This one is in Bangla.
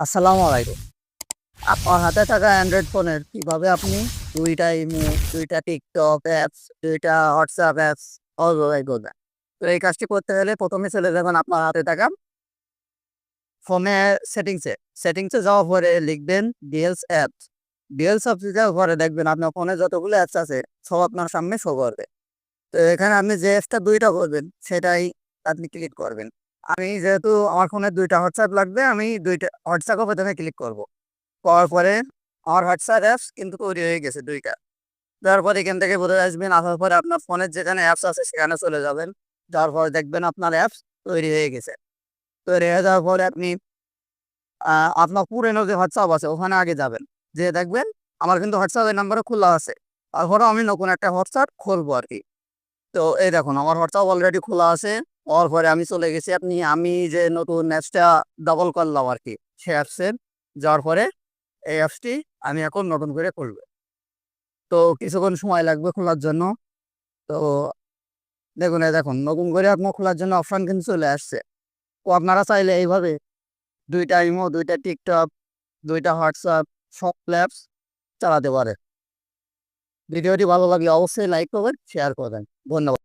আসসালামু আলাইকুম। আপনার হাতে থাকা অ্যান্ড্রয়েড ফোনের কীভাবে আপনি দুইটা ইমো দুইটা টিকটক অ্যাপস দুইটা হোয়াটসঅ্যাপ অ্যাপস অজয় করবেন? তো এই কাজটি করতে হলে প্রথমে চলে যাবেন আপনার হাতে থাকা ফোনের সেটিংসে সেটিংসে যাওয়ার পরে লিখবেন ডিএলস অ্যাপস ডিএলস অ্যাপসে যাওয়ার পরে দেখবেন আপনার ফোনে যতগুলো অ্যাপস আছে, সব আপনার সামনে শো করবে। তো এখানে আপনি যে অ্যাপসটা দুইটা করবেন, সেটাই আপনি ক্লিক করবেন। আমি যেহেতু আমার ফোনে দুইটা হোয়াটসঅ্যাপ লাগবে, আমি দুইটা হোয়াটসঅ্যাপও প্রথমে ক্লিক করব। করার পরে আমার হোয়াটসঅ্যাপ অ্যাপস কিন্তু তৈরি হয়ে গেছে দুইটা। তারপর এখান থেকে বোঝা আসবেন, আসার পরে আপনার ফোনের যেখানে অ্যাপস আছে সেখানে চলে যাবেন। যার পরে দেখবেন আপনার অ্যাপস তৈরি হয়ে গেছে। তৈরি হয়ে যাওয়ার পরে আপনি আপনার পুরনো যে হোয়াটসঅ্যাপ আছে ওখানে আগে যাবেন। যে দেখবেন আমার কিন্তু হোয়াটসঅ্যাপের নাম্বারে খোলা আছে। তারপরে আমি নতুন একটা হোয়াটসঅ্যাপ খুলবো আর কি। তো এই দেখুন, আমার হোয়াটসঅ্যাপ অলরেডি খোলা আছে। হওয়ার পরে আমি চলে গেছি আপনি, আমি যে নতুন অ্যাপসটা ডাবল করলাম আর কি সে অ্যাপসের যাওয়ার পরে এই অ্যাপসটি আমি এখন নতুন করে খুলবো। তো কিছুক্ষণ সময় লাগবে খোলার জন্য। তো দেখুন, এই দেখুন, নতুন করে আপনার খোলার জন্য অপশান কিন্তু চলে আসছে। তো আপনারা চাইলে এইভাবে দুইটা ইমো দুইটা টিকটক দুইটা হোয়াটসঅ্যাপ সব অ্যাপস চালাতে পারে ভিডিওটি ভালো লাগলে অবশ্যই লাইক করবেন শেয়ার করবেন। ধন্যবাদ।